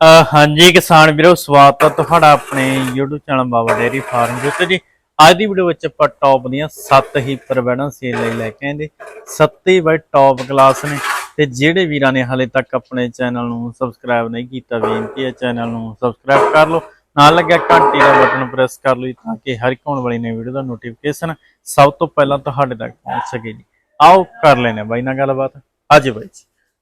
ਹਾਂਜੀ ਕਿਸਾਨ ਵੀਰੋ, ਸਵਾਗਤ ਹੈ ਤੁਹਾਡਾ ਆਪਣੇ YouTube channel Baba dairy farm ਦੇ ਉੱਤੇ ਜੀ। ਅੱਜ ਦੀ ਵੀਡੀਓ ਵਿੱਚ ਆਪਾਂ ਟੌਪ ਦੀਆਂ 7 ਹੀ ਪ੍ਰਵੈਡਨ ਸੇਲ ਲਈ ਲੈ ਕੇ ਆਂਦੇ 7 ਹੀ ਬਾਈ ਟੌਪ ਕਲਾਸ ਨੇ ਤੇ ਜਿਹੜੇ ਵੀਰਾਂ ਨੇ ਹਾਲੇ ਤੱਕ ਆਪਣੇ ਚੈਨਲ ਨੂੰ ਸਬਸਕ੍ਰਾਈਬ ਨਹੀਂ ਕੀਤਾ, ਬੇਨਤੀ ਹੈ ਚੈਨਲ ਨੂੰ ਸਬਸਕ੍ਰਾਈਬ ਕਰ ਲਓ। ਨਾਲ ਲੱਗਿਆ ਘੰਟੀ ਦਾ ਬਟਨ ਪ੍ਰੈਸ ਕਰ ਲਓ ਜੀ ਤਾਂ ਕਿ ਹਰ ਇੱਕ ਆਉਣ ਵਾਲੀ ਨਵੀਂ ਵੀਡੀਓ ਦਾ ਨੋਟੀਫਿਕੇਸ਼ਨ ਸਭ ਤੋਂ ਪਹਿਲਾਂ ਤੁਹਾਡੇ ਤੱਕ ਪਹੁੰਚ ਸਕੇ ਜੀ। ਆਓ ਕਰ ਲੈਨੇ ਬਾਈ ਨਾਲ ਗੱਲਬਾਤ। ਅੱਜ ਬਾਈ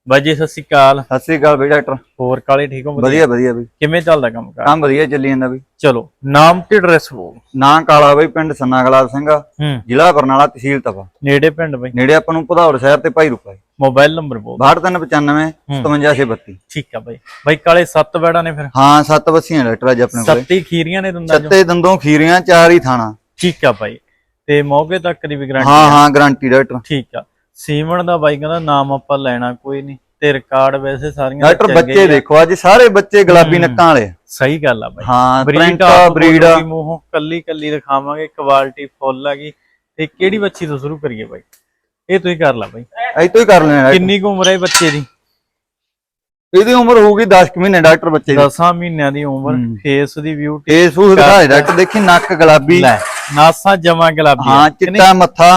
ਜੀ ਬਾਈ ਜੀ ਸਤਿ ਸ਼੍ਰੀ ਅਕਾਲ। ਸਤਿ ਸ੍ਰੀ ਅਕਾਲ ਬਈ ਡਾਕਟਰ। ਹੋਰ ਕਾਲੇ ਠੀਕ ਹੋ? ਵਧੀਆ। ਵਧੀਆ ਬਈ। ਕਿਵੇਂ ਚੱਲਦਾ ਕੰਮ ਕਾਰ? ਕੰਮ ਵਧੀਆ ਚੱਲੀ ਜਾਂਦਾ ਬਈ। ਚਲੋ ਨਾਮ ਤੇ ਐਡਰੈਸ ਬੋਲ? ਨਾਂ ਕਾਲਾ ਬਈ ਪਿੰਡ ਸੰਨਾ ਗਲਾਬ ਸਿੰਘ ਜ਼ਿਲ੍ਹਾ ਬਰਨਾਲਾ ਤਹਿਸੀਲ ਤਪਾ ਨੇੜੇ ਪਿੰਡ ਬਈ? ਨੇੜੇ ਆਪਾਂ ਨੂੰ ਭਦੌੜ ਸ਼ਹਿਰ ਤੇ ਭਾਈ ਰੁਪਏ ਮੋਬਾਈਲ ਨੰਬਰ ਬੋਲ। 6395 57632 ਠੀਕ ਆ ਬਈ। ਬਈ ਕਾਲੇ ਸੱਤ ਬੈੜਾਂ ਨੇ ਫਿਰ? ਹਾਂ ਸੱਤ ਬੱਸੀਆਂ ਡਾਕਟਰ ਅੱਜ ਆਪਣੇ ਕੋਲੇ। ਸੱਤੀ ਖੀਰੀਆਂ ਨੇ ਦੰਦਾਂ ਸੱਤੇ ਦੰਦੋਂ ਖੀਰੀਆਂ ਚਾਰ ਹੀ ਥਾਣਾ। ਠੀਕ ਆ ਬਾਈ। ਤੇ ਮੌਕੇ ਤੱਕ ਦੀ ਵੀ ਗਾਰੰਟੀ ਹਾਂ ਹਾਂ ਗਾਰੰਟੀ ਡਾਕਟਰ। ਠੀਕ ਆ। ਸੀਮਣ ਦਾ ਬਾਈ ਕਹਿੰਦਾ ਨਾਮ ਆਪਾਂ ਲੈਣਾ ਕੋਈ ਨਹੀਂ ਤੇ ਰਿਕਾਰਡ ਵੈਸੇ ਸਾਰੀਆਂ ਡਾਕਟਰ ਬੱਚੇ ਆ। ਦੇਖੋ ਅੱਜ ਸਾਰੇ ਬੱਚੇ ਗੁਲਾਬੀ ਨੱਕਾਂ ਵਾਲੇ। ਆ। ਸਹੀ ਗੱਲ ਆ ਬਾਈ। ਹਾਂ ਬਰੀਡ ਪ੍ਰਿੰਟ ਆ ਬਰੀਡ ਮੂੰਹੋਂ ਕੱਲੀ ਕੱਲੀ ਦਿਖਾਵਾਂਗੇ ਕੁਆਲਿਟੀ ਫੁੱਲ ਹੈਗੀ ਤੇ ਕਿਹੜੀ ਬੱਚੀ ਤੋਂ ਸ਼ੁਰੂ ਕਰੀਏ ਬਾਈ? ਇਹ ਤੁਸੀਂ ਕਰ ਲਾ ਬਾਈ। ਐ ਤੋਂ ਹੀ ਕਰ ਲੈਣਾ। ਕਿੰਨੀ ਕੁ ਉਮਰ ਹੈ ਬੱਚੇ ਦੀ? ਇਹਦੀ ਉਮਰ ਹੋਊਗੀ 10 ਕੁ ਮਹੀਨੇ ਡਾਕਟਰ ਬੱਚੇ ਦੀ। 10 ਮਹੀਨਿਆਂ ਦੀ ਉਮਰ ਫੇਸ ਦੀ ਬਿਊਟੀ ਇਹ ਸੂਹ ਦਿਖਾਏ ਡਾਕਟਰ ਦੇਖੀ ਨੱਕ ਗੁਲਾਬੀ। ਲੈ ਨਾਸਾ ਜਮਾ ਗੁਲਾਬੀ ਹਾਂ? ਚਿੱਟਾ ਮੱਥਾ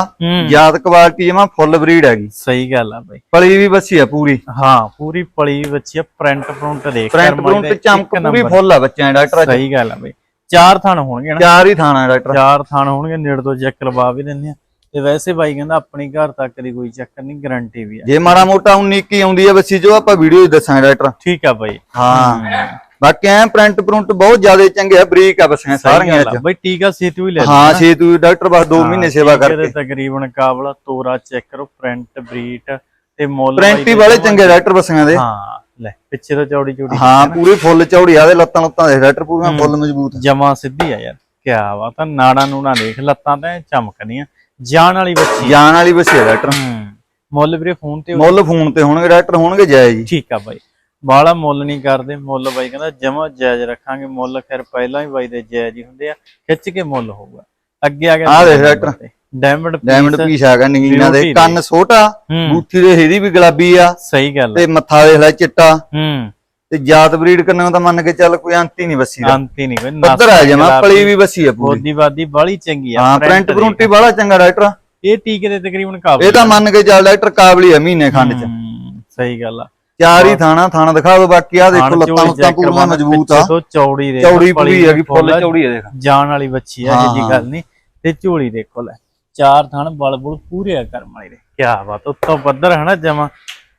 ਯਾਦ ਕੁਆਲਿਟੀ ਜਮਾ ਫੁੱਲ ਬਰੀਡ ਹੈਗੀ। ਸਹੀ ਗੱਲ ਆ ਬਾਈ। ਪਲੀ ਵੀ ਬੱਸੀ ਆ ਪੂਰੀ। ਹਾਂ ਪੂਰੀ ਪਲੀ ਬੱਚੀ ਆ ਪ੍ਰਿੰਟ ਪ੍ਰਿੰਟ ਦੇਖ ਪ੍ਰਿੰਟ ਪ੍ਰਿੰਟ ਚਮਕ ਪੂਰੀ। ਫੁੱਲ ਆ ਬੱਚਿਆਂ ਡਾਕਟਰ ਸਹੀ ਗੱਲ ਆ ਬਾਈ। ਚਾਰ ਥਣ ਹੋਣਗੇ ਨਾ? ਚਾਰ ਹੀ ਥਾਣਾ ਡਾਕਟਰ। ਚਾਰ ਥਣ ਹੋਣਗੇ ਨੇੜ ਤੋਂ ਚੈੱਕ ਲਵਾ ਵੀ ਦਿੰਦੇ ਆ। ਤੇ ਵੈਸੇ ਬਾਈ ਕਹਿੰਦਾ ਆਪਣੀ ਘਰ ਤੱਕ ਦੀ ਕੋਈ ਚੱਕਰ ਨਹੀਂ ਗਾਰੰਟੀ ਵੀ ਆ। ਜੇ ਮਾੜਾ ਮੋਟਾ 19 ਕੀ ਆਉਂਦੀ ਆ ਬੱਸੀ ਜੋ ਆਪਾਂ ਵੀਡੀਓ 'ਚ ਦੱਸਾਂਗੇ ਡਾਕਟਰ ਠੀਕ ਆ ਬਾਈ। ਹਾਂ। ਬਾਕੀ ਐ ਪ੍ਰਿੰਟ ਪ੍ਰਿੰਟ ਬਹੁਤ ਜ਼ਿਆਦਾ ਚੰਗੇ ਆ ਬਰੀਕ ਆ ਸਹੀ ਸਾਰੀਆਂ ਅੱਜ ਬਾਈ ਟੀਕਾ ਸੇਤੂ ਹੀ ਲੈ ਹਾਂ ਛੇ ਤੂੰ ਡਾਕਟਰ ਬਸ 2 ਮਹੀਨੇ ਸੇਵਾ ਕਰਕੇ। ਤਕਰੀਬਨ ਕਾਬਲਾ ਤੋਰਾ ਚੈੱਕ ਕਰੋ ਪ੍ਰਿੰਟ ਬਰੀਟ ਤੇ ਮੁੱਲ ਪ੍ਰਿੰਟ ਹੀ ਵਾਲੇ ਚੰਗੇ ਡਾਕਟਰ ਬੱਸੀਆਂ ਦੇ। ਹਾਂ ਲੈ ਪਿੱਛੇ ਤੋਂ ਚੌੜੀ ਚੌੜੀ ਹਾਂ ਪੂਰੀ ਫੁੱਲ ਚੌੜੀ ਆ ਦੇ ਲੱਤਾਂ ਲੁੱਤਾਂ ਦੇ ਡਾਕਟਰ ਪੂਰੀਆਂ ਫੁੱਲ ਮਜ਼ਬੂਤ ਜਮਾ ਸਿੱਧੀ ਆ ਯਾਰ ਕਿਆ ਬਾਤ ਆ ਨਾੜਾ ਨੂੜਾ ਦੇਖ ਲੱਤਾਂ ਤਾਂ ਚਮਕਦੀਆਂ। ਜਾਨ ਵਾਲੀ ਬੱਚੀ ਜਾਨ ਵਾਲੀ ਬੱਸੀ ਆ ਡਾਕਟਰ। ਹੂੰ। ਮੁੱਲ ਵੀਰੇ ਫੋਨ ਤੇ ਮੁੱਲ ਫੋਨ ਤੇ ਹੋਣਗੇ ਡਾਕਟਰ ਹੋਣਗੇ ਜਾਇਜ਼ ਜੀ ਠੀਕ ਆ ਬਾਈ। ਬਾਲਾ ਮੁੱਲ ਨਹੀਂ ਕਰਦੇ ਮੁੱਲ ਬਾਈ ਕਹਿੰਦਾ ਜਮਾ ਜਾਇਜ਼ ਰੱਖਾਂਗੇ। ਮੁੱਲ ਫਿਰ ਪਹਿਲਾਂ ਹੀ ਬਾਈ ਦੇ ਜਾਇਜ਼ ਹੀ ਹੁੰਦੇ ਆ ਖਿੱਚ ਕੇ ਮੁੱਲ ਹੋਊਗਾ। ਅੱਗੇ ਆ ਗਿਆ ਆਹ ਦੇਖ ਡਾਕਟਰ। ਡਾਇਮੰਡ ਡਾਇਮੰਡ ਪੀਸ ਆ ਗਿਆ ਨਗੀਨਾ ਦੇ। ਕੰਨ ਛੋਟਾ ਹੂੰ। ਬੂਥੀ ਦੇ ਇਹਦੀ ਵੀ ਗੁਲਾਬੀ ਆ। ਸਹੀ ਗੱਲ ਆ। ਤੇ ਮੱਥਾ ਦੇਖ ਲੈ ਚਿੱਟਾ। ਹੂੰ। ਤੇ ਜਾਤ ਬਰੀਡ ਕਰਨਾ ਤਾਂ ਮੰਨ ਕੇ ਚੱਲ ਕੋਈ ਅੰਤ ਹੀ ਨਹੀਂ ਬੱਸੀ ਦਾ। ਅੰਤੀ ਨਹੀਂ ਕੋਈ ਪੱਧਰ ਆ ਜਮਾ ਪਲੀ ਵੀ ਬੱਸੀ ਆ ਪੂਰੀ। ਬੋਦੀਵਾਦੀ ਬਾਲੀ ਚੰਗੀ ਆ ਹਾਂ ਪ੍ਰਿੰਟ। ਪ੍ਰਿੰਟੀ ਵਾਲਾ ਚੰਗਾ ਡਾਕਟਰ ਇਹ ਟੀਕੇ ਦੇ ਤਕਰੀਬਨ ਕਾਬਲ ਇਹ ਤਾਂ ਮੰਨ ਕੇ ਚੱਲ ਡਾਕਟਰ ਕਾਬਲੀ ਆ ਮਹੀਨੇ ਖੰਡ ਚ। ਹੂੰ, ਸਹੀ ਗੱਲ ਆ। ਚਾਰ ਹੀ ਥਾਣਾ ਥਾਣਾ ਦਿਖਾ ਦਿਓ ਬਾਕੀ ਆ ਦੇਖੋ ਲੱਤਾਂ ਲੁੱਤਾਂ ਪੂਰੀਆਂ ਮਜ਼ਬੂਤ ਆ। ਚੌੜੀ ਦੇ ਚੌੜੀ ਪੂਰੀ ਹੈਗੀ ਫੁੱਲ ਚੌੜੀ ਆ ਦੇਖ। ਜਾਨ ਵਾਲੀ ਬੱਚੀ ਆ ਹਾਂ, ਜੀ ਹਾਂ। ਗੱਲ ਨਹੀਂ ਤੇ ਝੋਲੀ ਦੇਖੋ ਲੈ। ਚਾਰ ਥਣ ਬਲ ਬੁਲ ਪੂਰੇ ਆ ਕਰਮ ਵਾਲੇ ਦੇ। ਕੀ ਬਾਤ ਉੱਤੋਂ ਪੱਧਰ ਹੈ ਨਾ ਜਮਾ।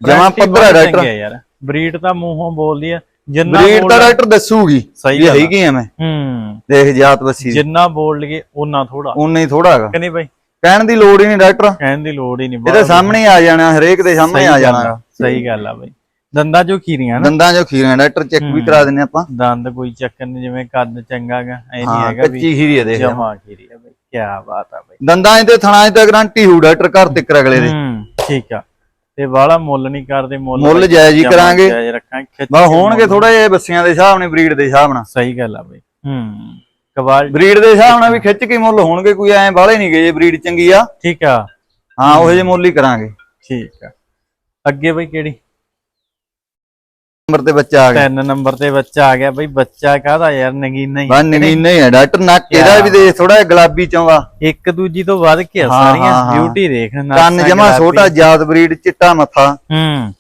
ਜਮਾਂ ਪੱਧਰ ਆ ਡਾਕਟਰ। ਯਾਰ। ਬਰੀਡ ਤਾਂ ਮੂੰਹੋਂ ਬੋਲਦੀ ਆ ਜਿੰਨਾ ਬਰੀਡ ਤਾਂ ਡਾਕਟਰ ਦੱਸੂਗੀ ਸਹੀ ਗੱਲ। ਹੈਗੀ ਮੈਂ ਹੂੰ। ਦੇਖ ਜਾਤ ਬੱਸੀ ਜਿੰਨਾ ਬੋਲ ਲਈਏ ਉਹਨਾਂ ਥੋੜਾ ਉਨਾ ਹੀ ਥੋੜਾ ਹੈਗਾ। ਕਿ ਨਹੀਂ ਬਾਈ? ਕਹਿਣ ਦੀ ਲੋੜ ਹੀ ਨਹੀਂ ਡਾਕਟਰ। ਕਹਿਣ ਦੀ ਲੋੜ ਹੀ ਨਹੀਂ ਇਹਦੇ ਸਾਹਮਣੇ ਆ ਜਾਣਾ ਹਰੇਕ ਦੇ ਸਾਹਮਣੇ ਆ ਜਾਣਾ। ਸਹੀ ਗੱਲ ਆ ਬਾਈ। ਦੰਦਾਂ ਜੋ ਖੀਰੀਆਂ ਨਾ। ਦੰਦਾਂ ਜੋ ਖੀਰਾਂ ਡਾਕਟਰ ਚੈੱਕ ਵੀ ਕਰਾ ਦਿੰਨੇ ਆਪਾਂ। ਦੰਦ ਕੋਈ ਚੱਕਰ ਨਹੀਂ ਜਿਵੇਂ ਕੱਦ ਚੰਗਾ ਗਾ ਐ ਨਹੀਂ ਹੈਗਾ ਵੀ ਕੱਚੀ ਖੀਰੀ ਆ ਦੇਖ। ਜਮਾ ਖੀਰੀ ਆ ਬਾਈ। ਕੀ ਬਾਤ ਆ ਬਾਈ। ਦੰਦਾਂ 'ਚ ਤੇ ਥਣਾਂ 'ਚ ਤਾਂ ਗਾਰੰਟੀ ਹੋਊ ਡਾਕਟਰ ਘਰ ਤੱਕ ਅਗਲੇ ਦੇ। ਹੂੰ ਠੀਕ ਆ। ਤੇ ਵਾਲਾ ਮੁੱਲ ਨਹੀਂ ਕਰਦੇ ਮੁੱਲ ਮੁੱਲ ਜਾਇਜ਼ ਹੀ ਕਰਾਂਗੇ। ਜਾਇਜ਼ ਰੱਖਾਂਗੇ ਹੋਣਗੇ ਥੋੜਾ ਜਿਹਾ ਬੱਸੀਆਂ ਦੇ ਹਿਸਾਬ ਨਾਲ ਬਰੀਡ ਦੇ ਹਿਸਾਬ ਨਾਲ। ਸਹੀ ਗੱਲ ਆ ਬਾਈ। ਹੂੰ ਕਵਾਲ ਬਰੀਡ ਦੇ ਹਿਸਾਬ ਨਾਲ ਵੀ ਖਿੱਚ ਕੇ ਮੁੱਲ ਹੋਣਗੇ ਕੋਈ ਐਂ ਬਾਹਲੇ ਨਹੀਂ ਗਏ ਜੇ ਬਰੀਡ ਚੰਗੀ ਆ। ਠੀਕ ਆ। ਹਾਂ ਉਹੋ ਜਿਹੇ ਮੁੱਲ ਹੀ ਕਰਾਂਗੇ। ਠੀਕ ਆ। ਅੱਗੇ ਬਾਈ ਕਿਹੜੀ? ਨੰਬਰ ਤੇ ਬੱਚਾ ਆ ਗਿਆ। ਤਿੰਨ ਨੰਬਰ ਤੇ ਬੱਚਾ ਆ ਗਿਆ। ਬਾਈ ਬੱਚਾ ਕਾਹਦਾ ਯਾਰ ਨਗੀਨਾ ਹੀ ਬਾ ਨਗੀਨੇ ਹੀ ਆ। ਡਾਕਟਰ ਨੱਕ ਇਹਦਾ ਵੀ ਦੇ ਥੋੜਾ ਜਿਹਾ ਗੁਲਾਬੀ ਚਾਉਂਦਾ ਇੱਕ ਦੂਜੀ ਤੋਂ ਵੱਧ ਕੇ ਹਾਂ, ਸਾਰੀਆਂ। ਹਾਂ, ਹਾਂ। ਬਿਊਟੀ ਦੇਖ ਕੰਨ ਜਮਾ। ਛੋਟਾ ਜਾਤ ਬਰੀਡ ਚਿੱਟਾ ਮੱਥਾ। ਹੂੰ।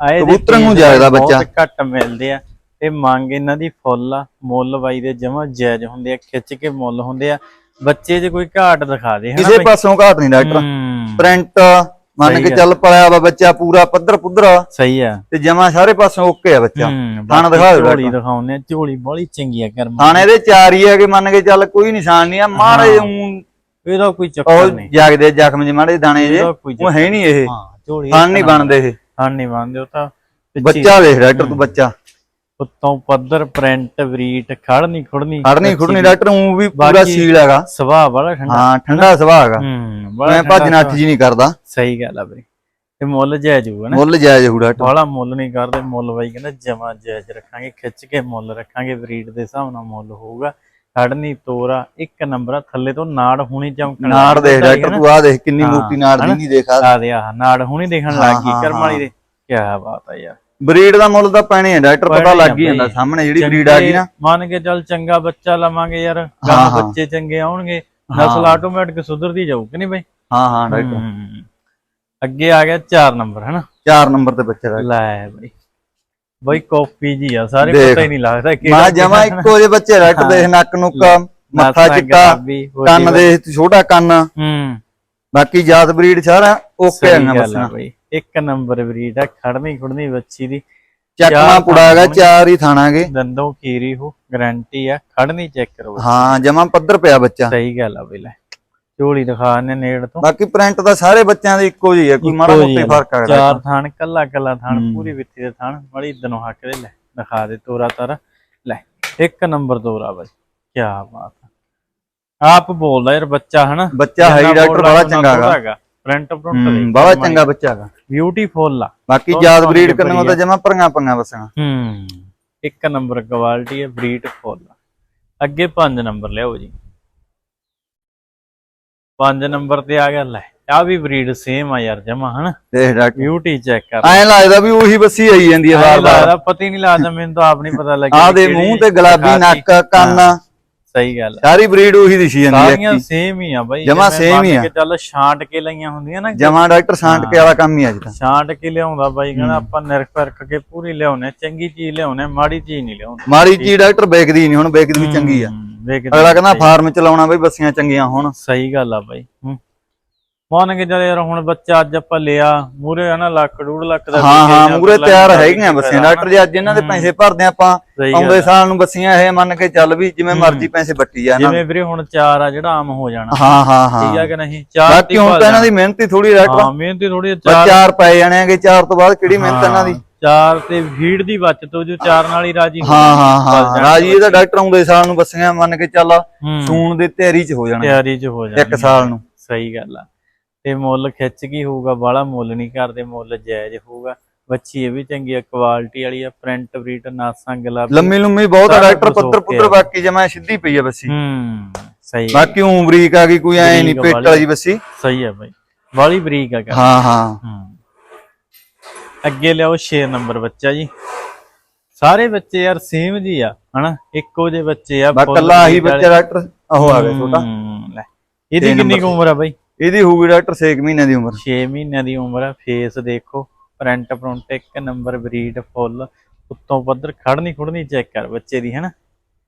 ਆਏ ਕਬੂਤਰਾਂ ਨੂੰ ਜਾਇਦਾ ਬੱਚਾ। ਘੱਟ ਮਿਲਦੇ ਆ। ਤੇ ਮੰਗ ਇਹਨਾਂ ਦੀ ਫੁੱਲ ਆ। ਮੁੱਲ ਬਾਈ ਦੇ ਜਮਾ ਜਾਇਜ਼ ਹੁੰਦੇ ਆ। ਖਿੱਚ ਕੇ ਮੁੱਲ ਹੁੰਦੇ ਆ। ਬੱਚੇ 'ਚ ਕੋਈ ਘਾਟ ਦਿਖਾ ਦੇ ਹਨਾ ਕਿਸੇ ਪਾਸੋਂ ਘਾਟ ਨਹੀਂ ਡਾਕਟਰ। ਹੂੰ, ਪ੍ਰਿੰਟ ਮੰਨ ਕੇ। ਚੱਲ ਪੜਿਆ ਵਾ ਬੱਚਾ ਪੂਰਾ ਪੱਧਰ ਪੁੱਧਰ। ਸਹੀ ਆ ਤੇ ਜਮਾ ਸਾਰੇ ਪਾਸੋਂ ਓਕੇ ਆ ਬੱਚਾ। ਥਣ ਦਿਖਾ ਦਿਓ ਝੋਲੀ। ਦਿਖਾਉਂਦੇ ਆ ਝੋਲੀ ਬੜੀ ਚੰਗੀ ਆ ਕਰਮ ਥਾਣੇ ਦੇ ਚਾਰ ਹੀ ਆ ਕਿ ਮੰਨ ਕੇ ਚੱਲ ਕੋਈ ਨਿਸ਼ਾਨ ਨਹੀਂ ਆ ਮਾਰੇ ਊਂ ਇਹਦਾ ਕੋਈ ਚੱਕਰ ਨਹੀਂ। ਜਾਗਦੇ ਜ਼ਖਮ ਜਿਹੇ ਮਾੜੇ ਦਾਣੇ ਜੇ ਉਹ ਹੈ ਨਹੀਂ ਇਹ। ਹਾਂ ਝੋਲੀ ਥਣ ਨਹੀਂ ਬਣਦੇ ਇਹ। ਹਾਂ ਨਹੀਂ ਬੰਦੇ ਉਹ ਤਾਂ ਬੱਚਾ ਵੇਖ ਡਾਕਟਰ ਤੂੰ ਬੱਚਾ। ਉੱਤੋਂ ਪੱਧਰ ਪ੍ਰਿੰਟ ਬਰੀਟ ਖੜ ਨਹੀਂ ਖੁੜਨੀ ਖੜਨੀ ਖੁੜਨੀ ਡਾਕਟਰ ਉਹ ਵੀ ਪੂਰਾ ਸੀਲ ਹੈਗਾ। ਸੁਭਾਅ ਬੜਾ ਠੰਡਾ। ਹਾਂ ਠੰਡਾ ਸੁਭਾਅ ਹੈਗਾ। ਮੈਂ ਭੱਜ ਠੰਡਾ ਨੱਠ ਜੀ ਨਹੀਂ ਕਰਦਾ। ਸਹੀ ਗੱਲ ਆ ਬਈ। ਤੇ ਮੁੱਲ ਜਾਇਜ਼ ਹੋਊਗਾ ਨਾ। ਮੁੱਲ ਜਾਇਜ਼ ਹੋਊ ਡਾਕਟਰ। ਮੁੱਲ ਨਹੀਂ ਕਰਦੇ ਮੁੱਲ ਬਾਈ ਕਹਿੰਦਾ ਜਮਾ ਜਾਇਜ਼ ਰੱਖਾਂਗੇ ਖਿੱਚ ਕੇ ਮੁੱਲ ਰੱਖਾਂਗੇ ਬਰੀਡ ਦੇ ਹਿਸਾਬ ਨਾਲ ਮੁੱਲ ਹੋਊਗਾ। ਖੜਨੀ ਤੋਰਾ ਇੱਕ ਨੰਬਰ ਥੱਲੇ ਤੋਂ ਨਾੜ ਹੁਣੀ ਚਮਕਣ ਨਾੜ ਦੇਖ ਡਾਕਟਰ। ਤੂੰ ਆ ਦੇਖ ਕਿੰਨੀ ਮੋਟੀ ਨਾੜ ਦੀ? ਨਹੀਂ ਦੇਖਾ। ਆ ਦੇ ਆ ਨਾੜ ਹੁਣੀ ਦੇਖਣ ਲੱਗ ਗਈ ਕਰਮ ਵਾਲੀ। ਦੇ। ਕੀ ਬਾਤ ਆ ਯਾਰ। ਬਰੀਡ ਦਾ ਮੁੱਲ ਤਾਂ ਪੈਣੇ ਆ ਡਾਕਟਰ ਪਤਾ ਲੱਗ ਹੀ ਜਾਂਦਾ। ਸਾਹਮਣੇ ਜਿਹੜੀ ਬਰੀਡ ਆ ਗਈ ਨਾ ਮੰਨ ਕੇ ਚੱਲ ਚੰਗਾ ਬੱਚਾ ਲਵਾਂਗੇ ਯਾਰ ਹਾਂ, ਗਾਂ ਹਾਂ। ਬੱਚੇ ਚੰਗੇ ਆਉਣਗੇ ਹਾਂ। ਨਸਲ ਆਟੋਮੈਟਿਕ ਸੁਧਰਦੀ ਜਾਊ ਕਿ ਨਹੀਂ ਬਈ ਹਾਂ ਹਾਂ ਡਾਕਟਰ। ਅੱਗੇ ਆ ਗਿਆ 4 ਨੰਬਰ ਹਨਾ 4 ਨੰਬਰ ਤੇ ਬੱਚਾ ਲੈ ਬਈ ਬਈ ਕਾਪੀ ਜੀ ਆ ਸਾਰੇ। ਪਤਾ ਹੀ ਨਹੀਂ ਲੱਗਦਾ ਮੈਂ ਜਮਾ ਇੱਕੋ ਜਿਹੇ ਬੱਚੇ ਹਾਂ। ਦੇਖ ਨੱਕ ਨੁੱਕ ਮੱਥਾ ਚਿੱਟਾ ਕੰਨ ਦੇ ਛੋਟਾ ਕੰਨ ਹੂੰ ਬਾਕੀ ਜਾਤ ਬਰੀਡ ਸਾਰਾ ਓਕੇ ਆ ਬਈ ਇੱਕ ਨੰਬਰ ਬਰੀਡ ਆ ਖੜਨੀ ਖੁੜਨੀ ਬੱਚੀ ਦੀ। ਚੱਕਣਾ ਥਾਂ ਚਾਰ ਹੀ ਥਾਣਾਗੇ। ਦੰਦੋਂ ਖੀਰੀ ਹੋ ਗਾਰੰਟੀ ਆ ਖੜਨੀ ਚੈੱਕ ਕਰੋ ਹਾਂ ਜਮਾ ਪੱਧਰ ਪਿਆ ਬੱਚਾ। ਸਹੀ ਗੱਲ ਆ ਬਈ ਲੈ। ਝੋਲੀ ਦਿਖਾ ਨੇ ਨੇੜ ਤੋਂ। ਬਾਕੀ ਪ੍ਰਿੰਟ ਤਾਂ ਸਾਰੇ ਬੱਚਿਆਂ ਦੇ ਇੱਕੋ ਜਿਹੀ ਹੈ ਕੋਈ ਮਾੜਾ ਮੋਟਾ ਫ਼ਰਕ ਹੈਗਾ ਚਾਰ ਥਾਣ ਕੱਲਾ ਕੱਲਾ ਥਾਣ। ਪੂਰੀ ਵਿੱਤੀ ਦੇ ਥਾਣ ਬੜੀ ਦਿਨੋਂ ਹੱਕ ਦੇ ਲੈ ਦਿਖਾ ਦੇ ਤੋਰਾ ਤਾਰਾ। ਲੈ ਇੱਕ ਨੰਬਰ ਤੋਰਾ ਬਾਈ ਕੀ ਬਾਤ ਆ। ਆਪ ਬੋਲਦਾ ਯਾਰ ਬੱਚਾ ਹਨਾ। ਬੱਚਾ ਹੈ ਡਾਕਟਰ ਬੜਾ ਚੰਗਾ ਹੈਗਾ ਪ੍ਰਿੰਟ ਪ੍ਰਿੰਟ ਦੇ ਚੰਗਾ ਬੱਚਾ ਹੈਗਾ। ਬਿਊਟੀਫੁਲ ਆ। ਬਾਕੀ ਸੋਹਣੀ ਬਰੀਡ ਕਰਨੋਂ ਤਾਂ ਜਮਾ ਭਰੀਆਂ ਪੰਗਾ ਬਸਣਾ ਹੂੰ ਇੱਕ ਨੰਬਰ ਕੁਆਲਿਟੀ ਹੈ ਬਰੀਡ ਫੁੱਲ ਅੱਗੇ 5 ਨੰਬਰ ਲਿਆਓ ਜੀ। 5 ਨੰਬਰ ਤੇ ਆ ਗਿਆ ਲੈ ਆ ਵੀ ਬਰੀਡ ਸੇਮ ਆ ਯਾਰ ਜਮਾ ਹਨਾ? ਦੇਖ ਡਾਕਟਰ ਬਿਊਟੀ ਚੈੱਕ ਕਰ ਐਂ ਲੱਗਦਾ ਵੀ ਉਹੀ ਬੱਸੀ ਆਈ ਜਾਂਦੀ ਹੈ ਐਂ ਵਾਰ ਵਾਰ ਲੱਗਦਾ ਪਤਾ ਹੀ ਨਹੀਂ ਲੱਗਦਾ ਮੈਨੂੰ ਤਾਂ ਆਪ ਨਹੀਂ ਪਤਾ ਲੱਗਿਆ ਆ ਦੇ ਮੂੰਹ ਤੇ ਗੁਲਾਬੀ। ਨੱਕ ਕੰਨ। ਸਹੀ ਗੱਲ ਹੈ ਸਾਰੀ ਬਰੀਡ ਉਹੀ ਦਿਸੀ ਜਾਂਦੀ ਹੈ ਸਾਰੀਆਂ ਸੇਮ ਹੀ। ਆ ਬਾਈ। ਜਮਾਂ same ਹੀ ਆ। ਕੇ ਚੱਲ ਛਾਂਟ ਕੇ ਲਈਆਂ ਹੁੰਦੀਆਂ ਨਾ ਜਮਾ ਡਾਕਟਰ ਸਾਂਟ ਕੇ ਵਾਲਾ ਕੰਮ ਹੀ ਅੱਜ ਤਾਂ। ਛਾਂਟ ਕੇ ਲਿਆਉਂਦਾ ਬਾਈ ਕਹਿੰਦਾ ਆਪਾਂ ਨਿਰਖ ਪਰਖ ਕੇ ਪੂਰੀ ਲਿਆਉਣੇ ਚੰਗੀ ਚੀਜ਼ ਲਿਆਉਣੇ ਮਾੜੀ ਚੀਜ਼ ਨਹੀਂ ਲਿਆਉਂਦੇ। ਮਾੜੀ ਚੀਜ਼ ਡਾਕਟਰ ਵੇਖਦੀ ਨਹੀਂ ਹੁਣ ਵੇਖਦੀ ਵੀ ਚੰਗੀ ਆ। ਅਗਲਾ ਕਹਿੰਦਾ ਫਾਰਮ ਚਲਾਉਣਾ ਬਈ ਬੱਸੀਆਂ ਚੰਗੀਆਂ ਹੋਣ। ਸਹੀ ਗੱਲ ਆ ਬਾਈ। ਹੂੰ। ਮੰਨ ਕੇ ਚੱਲ ਯਾਰ ਹੁਣ ਬੱਚਾ ਅੱਜ ਆਪਾਂ ਲਿਆ ਮੂਰੇ ਹਨਾ ਲੱਖ ਡੂਢ ਲੱਖ ਦਾ ਹਾਂ ਹਾਂ ਮੂਰੇ ਤਿਆਰ ਹੈਗੀਆਂ ਬੱਸੀਆਂ। ਡਾਕਟਰ ਜੀ ਅੱਜ ਇਹਨਾਂ ਦੇ ਪੈਸੇ ਭਰਦੇ ਆਪਾਂ ਆਉਂਦੇ। ਸਾਲ ਨੂੰ ਬੱਸੀਆਂ ਇਹ ਮੰਨ ਕੇ ਚੱਲ ਵੀ ਜਿਵੇਂ ਮਰਜ਼ੀ ਪੈਸੇ ਬੱਟੀ ਜਾ ਇਹਨਾਂ ਦੇ। ਜਿਵੇਂ ਵੀਰੇ ਹੁਣ ਚਾਰ ਆ ਜਿਹੜਾ ਆਮ ਹੋ ਜਾਣਾ। ਹਾਂ ਹਾਂ ਠੀਕ ਆ ਹਾਂ ਕਿ ਨਹੀਂ? ਚਾਰ ਬਾਕੀ ਹੁਣ ਤਾਂ ਇਹਨਾਂ ਦੀ ਮਿਹਨਤ ਥੋੜੀ ਡਾਕਟਰ। ਹਾਂ ਮਿਹਨਤੀ ਥੋੜੀ ਚਾਰ ਚਾਰ ਪੈ ਜਾਣੇਗੇ ਚਾਰ ਤੋਂ ਬਾਅਦ ਕਿਹੜੀ ਮਿਹਨਤ ਇਹਨਾਂ ਦੀ? ਚਾਰ ਤੇ ਭੀੜ ਦੀ ਬਚਤ ਹੋ ਜੋ ਚਾਰ ਨਾਲ ਹੀ ਰਾਜੀ ਹੋ ਹਾਂ ਹਾਂ ਹਾਂ ਜਾਣ ਰਾਜੀ ਇਹਦਾ ਡਾਕਟਰ ਆਉਂਦੇ ਸਾਲ ਨੂੰ ਬੱਸੀਆਂ ਮੰਨ ਕੇ ਚੱਲ ਹੂੰ। ਸੂਣ ਦੀ ਤਿਆਰੀ 'ਚ ਹੋ ਜਾਣਾ। ਤਿਆਰੀ ਚ ਹੋ ਜਾਣਾ ਇੱਕ ਸਾਲ ਨੂੰ। ਸਹੀ ਗੱਲ ਆ। ਤੇ ਮੁੱਲ ਖਿੱਚ ਕੀ ਹੋਊਗਾ ਬਾਹਲਾ ਮੁੱਲ ਨਹੀਂ ਕਰਦੇ ਮੁੱਲ ਜਾਇਜ਼ ਹੋਊਗਾ। ਬੱਚੀ ਇਹ ਵੀ ਚੰਗੀ ਆ ਕੁਆਲਿਟੀ ਵਾਲੀ ਆ ਪ੍ਰਿੰਟ ਬਰੀਟ ਨਾਸਾਂ ਗੁਲਾਬੀ। ਲੰਮੀ ਲੰਮੀ ਬਹੁਤ ਆ ਡਾਕਟਰ ਪੁੱਤਰ ਪੁੱਤਰ। ਬਾਕੀ ਜਮਾ ਸਿੱਧੀ ਪਈ ਆ ਬੱਸੀ ਹੂੰ ਸਹੀ ਬਾਕੀ ਉਂ ਬਰੀਕ ਆ ਗਈ ਕੋਈ ਐ ਨਹੀਂ ਪੇਟ ਵਾਲੀ। ਬੱਸੀ ਸਹੀ ਆ ਬਾਈ ਵਾਲੀ ਬਰੀਕ ਆ ਹਾਂ ਹਾਂ। ਅੱਗੇ ਲਿਆਓ 6 ਨੰਬਰ ਬੱਚਾ ਜੀ। ਸਾਰੇ ਬੱਚੇ ਯਾਰ ਸੇਮ ਜੀ ਆ ਹਨਾ? ਇੱਕੋ ਜਿਹੇ ਬੱਚੇ ਆ ਬਾ full ਕੱਲਾ ਆਹੀ ਬੱਚਾ ਡਾਕਟਰ ਉਹ ਆ ਗਿਆ ਛੋਟਾ। ਇਹਦੀ ਕਿੰਨੀ ਉਮਰ ਆ ਬਾਈ? ਇਹਦੀ ਹੋਊਗੀ ਡਾਕਟਰ 6 ਮਹੀਨਿਆਂ ਦੀ ਉਮਰ। 6 ਮਹੀਨਿਆਂ ਦੀ ਉਮਰ ਆ ਫੇਸ ਦੇਖੋ ਪ੍ਰਿੰਟ ਪ੍ਰਿੰਟ ਇੱਕ ਨੰਬਰ ਬਰੀਡ ਫੁੱਲ ਉੱਤੋਂ ਪੱਧਰ ਖੜਨੀ ਖੁੜਨੀ ਚੈੱਕ ਕਰ ਬੱਚੇ ਦੀ ਹਨਾ?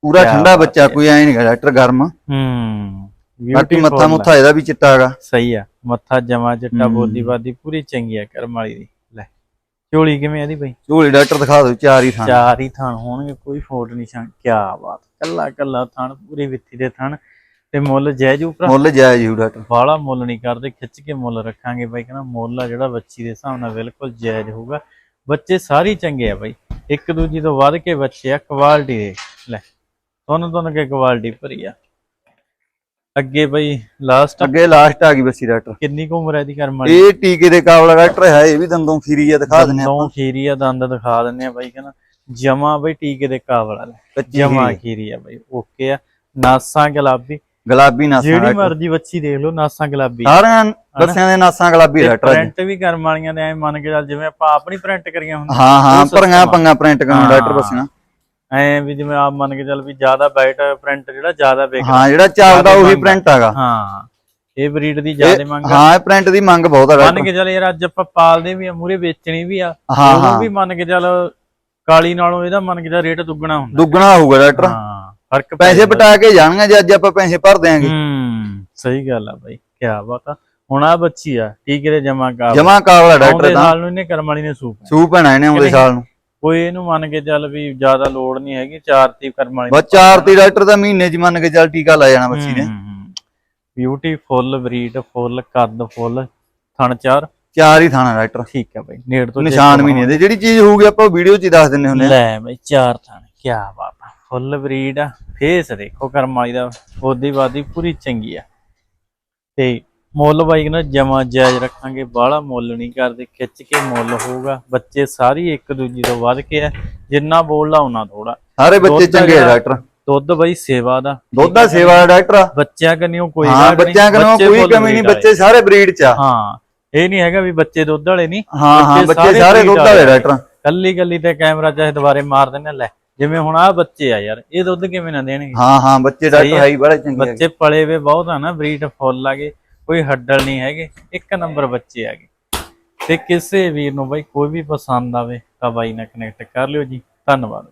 ਪੂਰਾ ਠੰਡਾ ਬੱਚਾ ਕੋਈ ਐ ਨਹੀਂ ਡਾਕਟਰ ਗਰਮ। ਹੂੰ ਬਾਕੀ ਮੱਥਾ ਮੁੱਥਾ ਇਹਦਾ ਵੀ ਚਿੱਟਾ ਹੈਗਾ। ਸਹੀ ਆ ਮੱਥਾ ਜਮਾ ਚਿੱਟਾ ਹੂੰ। ਬੋਦੀ ਬਾਦੀ ਪੂਰੀ ਚੰਗੀ ਆ ਕਰਮ ਵਾਲੀ ਦੀ। ਲੈ ਝੋਲੀ ਕਿਵੇਂ ਆਦੀ ਬਈ? ਝੋਲੀ ਡਾਕਟਰ ਦਿਖਾ ਦਿਓ ਚਾਰ ਹੀ ਥਾਂ ਚਾਰ ਹੀ ਥਾਣ ਹੋਣਗੇ ਕੋਈ ਫੋਟ ਨਿਸ਼ਾਨ ਕੀ ਬਾਤ ਕੱਲਾ ਕੱਲਾ ਥਾਣ ਪੂਰੀ ਵਿੱਥੀ ਦੇ ਥਾਣ। ਤੇ ਮੁੱਲ ਜਾਇਜ਼ ਉਪਰ ਮੁੱਲ ਜਾਇਜ਼ ਹੀ ਡਾਕਟਰ। ਬਾਹਲਾ ਮੁੱਲ ਨਹੀਂ ਕਰਦੇ ਖਿੱਚ ਕੇ ਮੁੱਲ ਰੱਖਾਂਗੇ ਬਾਈ ਕਹਿੰਦਾ ਮੁੱਲ ਆ ਜਿਹੜਾ ਬੱਚੀ ਦੇ ਹਿਸਾਬ ਨਾਲ ਬਿਲਕੁਲ ਜਾਇਜ਼ ਹੋਊਗਾ। ਬੱਚੇ ਸਾਰੇ ਹੀ ਚੰਗੇ ਆ ਬਾਈ। ਇੱਕ ਦੂਜੀ ਤੋਂ ਵੱਧ ਕੇ ਬੱਚੇ ਆ ਕੁਆਲਿਟੀ ਦੇ। ਲੈ ਤੁਹਾਨੂੰ ਤੁਹਾਨੂੰ ਕੇ ਕੁਆਲਿਟੀ ਭਰੀ ਆ। ਅੱਗੇ ਬਾਈ ਲਾਸਟ ਅੱਗੇ ਲਾਸਟ ਆ ਗਈ ਬੱਸੀ ਡਾਕਟਰ। ਕਿੰਨੀ ਕੁ ਉਮਰ ਹੈ ਦੀ ਕਰਮ ਵਾਲੀ? ਇਹ ਟੀਕੇ ਦੇ ਕਾਬਲਾ ਡਾਕਟਰ ਹੈ ਇਹ ਵੀ ਦੰਦੋਂ ਖੀਰੀ ਆ ਦਿਖਾ ਦਿੰਨੇ ਦੰਦੋਂ ਖੀਰੀ ਆ ਦੰਦ ਦਿਖਾ ਦਿੰਨੇ ਆ ਬਾਈ ਕਹਿੰਦਾ ਜਮਾ ਬਾਈ ਟੀਕੇ ਦੇ ਕਾਬਲ ਲੈ ਕੱਚੀ ਜਮਾ। ਖੀਰੀ ਆ। ਬਾਈ ਓਕੇ ਆ। ਨਾਸਾਂ ਗੁਲਾਬੀ ਗੁਲਾਬੀ ਨਾਸਾਂ ਜਿਹੜੀ। ਮਰਜ਼ੀ ਬੱਚੀ ਦੇਖ ਲਓ ਨਾਸਾਂ ਗੁਲਾਬੀ। ਸਾਰਿਆਂ ਬੱਸਿਆਂ ਦੇ ਨਾਸਾਂ ਗੁਲਾਬੀ ਜੀ। ਪ੍ਰਿੰਟ ਵੀ ਕਰਮ ਵਾਲੀਆਂ ਦੇ ਐ ਮੰਨ ਕੇ ਚੱਲ ਜਿਵੇਂ ਆਪਾਂ ਆਪਣੀ ਪ੍ਰਿੰਟ ਕਰੀਆਂ ਹੁੰਦੀਆਂ ਹਾਂ ਹਾਂ ਭਰੀਆਂ। ਪੰਗਾ ਪ੍ਰਿੰਟ ਕਰਨ ਡਾਕਟਰ ਬੱਸੀਆਂ ਐ ਵੀ ਜਿਵੇਂ ਆਪ ਮੰਨ ਕੇ ਚੱਲ ਵੀ ਜ਼ਿਆਦਾ ਵਾਈਟ ਪ੍ਰਿੰਟ ਜਿਹੜਾ ਜ਼ਿਆਦਾ ਵਿਕਦਾ ਹਾਂ ਜਿਹੜਾ ਚੱਲਦਾ ਉਹੀ ਪ੍ਰਿੰਟ ਹੈਗਾ। ਹਾਂ ਇਹ ਬਰੀਡ ਦੀ ਜ਼ਿਆਦਾ ਮੰਗ। ਹਾਂ ਇਹ ਪ੍ਰਿੰਟ ਦੀ ਮੰਗ ਬਹੁਤ ਆ ਮੰਨ ਕੇ ਚੱਲ ਯਾਰ ਅੱਜ ਆਪਾਂ ਪਾਲਦੇ ਵੀ ਆ ਮੂਰੇ ਵੇਚਣੀ ਵੀ ਆ ਹਾਂ ਵੀ ਮੰਨ ਕੇ ਚੱਲ ਕਾਲੀ ਨਾਲੋਂ ਇਹਦਾ ਮੰਨ ਕੇ ਚੱਲ ਰੇਟ ਦੁੱਗਣਾ ਹੁੰਦਾ। ਦੁੱਗਣਾ ਹੋਊਗਾ ਡਾਕਟਰ। ਹਾਂ। ਫ਼ਰਕ ਪੈਸੇ। ਬਟਾ ਕੇ ਜਾਣਗੇ ਜੇ ਅੱਜ ਆਪਾਂ ਪੈਸੇ ਭਰ ਦਿਆਂਗੇ। ਹੂੰ ਸਹੀ ਗੱਲ ਆ ਬਾਈ ਕੀ ਬਾਤ ਆ। ਹੁਣ ਆ ਬੱਚੀ ਆ ਟੀਕੇ ਦੇ ਜਮਾ ਕਾ ਜਮਾ ਕਾਬਲਾ ਡਾਕਟਰ ਦਾ ਸਾਲ ਨੂੰ ਇਹਨੇ ਕਰਮ ਵਾਲੀ ਨੇ ਸੂਪ ਸੂ ਪੈਣਾ ਇਹਨੇ ਆਉਂਦੇ ਸਾਲ ਨੂੰ। ਕੋਈ ਇਹਨੂੰ ਮੰਨ ਕੇ ਚੱਲ ਵੀ ਜ਼ਿਆਦਾ ਲੋੜ ਨਹੀਂ ਹੈਗੀ ਚਾਰ ਤੀ ਕਰਮ ਵਾਲੀ ਬਸ ਚਾਰ ਤੀ ਡਾਕਟਰ ਦਾ ਮਹੀਨੇ ਚ ਮੰਨ ਕੇ ਚੱਲ ਟੀਕਾ ਲੈ ਜਾਣਾ ਬੱਚੀ ਨੇ। ਬਿਊਟੀਫੁੱਲ ਬਰੀਡ ਫੁੱਲ ਕੱਦ ਫੁੱਲ ਥਣ ਚਾਰ। ਚਾਰ ਹੀ ਥਾਣਾ ਡਾਕਟਰ। ਠੀਕ ਹੈ ਬਾਈ ਨੇੜ ਤੋਂ ਨਿਸ਼ਾਨ ਵੀ ਨਹੀਂ ਦੇ ਜਿਹੜੀ ਚੀਜ਼ ਹੋਊਗੀ ਆਪਾਂ ਵੀਡੀਓ ਚ ਹੀ ਦੱਸ ਦਿੰਨੇ ਹੁੰਦੇ ਆ। ਲੈ ਬਾਈ ਚਾਰ ਥਣ ਕੀ ਬਾਤ ਫੁੱਲ ਬਰੀਡ ਆ ਫੇਸ ਦੇਖੋ ਕਰਮ ਵਾਲੀ ਦਾ ਬੋਦੀ ਬਾਦੀ ਪੂਰੀ ਚੰਗੀ ਆ। ਤੇ ਮੁੱਲ ਬਾਈ ਨਾ ਜਮਾ ਜਾਇਜ਼ ਰੱਖਾਂਗੇ ਬਾਹਲਾ ਮੁੱਲ ਨਹੀਂ ਕਰਦੇ ਖਿੱਚ ਕੇ ਮੁੱਲ ਹੋਊਗਾ। ਬੱਚੇ ਸਾਰੀ ਇੱਕ ਦੂਜੀ ਤੋਂ ਵੱਧ ਕੇ ਆ ਜਿੰਨਾ ਬੋਲਦਾ ਉਹਨਾਂ ਥੋੜਾ ਸਾਰੇ ਬੱਚੇ ਚੰਗੇ ਆ ਡਾਕਟਰ। ਦੁੱਧ ਬਾਈ ਸੇਵਾ ਦਾ। ਦੁੱਧ ਦਾ ਸੇਵਾ ਦਾ ਡਾਕਟਰ। ਬੱਚਿਆਂ ਕੰਨਿਓ ਕੋਈ ਹਾਂ ਬੱਚਿਆਂ ਬੱਚੇ ਕੋਈ ਕਮੀ ਨਹੀਂ ਬੱਚੇ ਸਾਰੇ ਬਰੀਡ ਚ ਆ। ਹਾਂ ਇਹ ਨਹੀਂ ਹੈਗਾ ਵੀ ਬੱਚੇ ਦੁੱਧ ਵਾਲੇ ਨਹੀਂ ਹਾਂ ਹਾਂ ਬੱਚੇ ਸਾਰੇ ਦੁੱਧ ਵਾਲੇ ਡਾਕਟਰ। ਕੱਲੀ ਕੱਲੀ ਤੇ ਕੈਮਰਾ ਚਾਹੇ ਦੁਬਾਰੇ ਮਾਰ ਦਿੰਦੇ ਲੈ। ਜਿਵੇਂ ਹੁਣ ਆ ਬੱਚੇ ਆ ਯਾਰ ਇਹ ਦੁੱਧ ਕਿਵੇਂ ਨਾ ਦੇਣਗੇ ਹਾਂ ਹਾਂ ਬੱਚੇ ਡਾਕਟਰ ਹੈ। ਹਾਈ ਬੜੇ ਚੰਗੇ ਹੈਗੇ। ਬੱਚੇ ਪਲੇ ਵੇ ਬਹੁਤ ਆ ਨਾ ਬਰੀਡ ਫੁੱਲ ਆਗੇ ਕੋਈ ਹੱਡਲ ਨਹੀਂ ਹੈਗੇ ਇੱਕ ਨੰਬਰ ਬੱਚੇ ਆਗੇ ਤੇ ਕਿਸੇ ਵੀਰ ਨੂੰ ਬਾਈ ਕੋਈ ਵੀ ਪਸੰਦ ਆਵੇ ਤਾਂ ਬਾਈ ਨਾਲ ਕਨੈਕਟ ਕਰ ਲਿਓ ਜੀ ਧੰਨਵਾਦ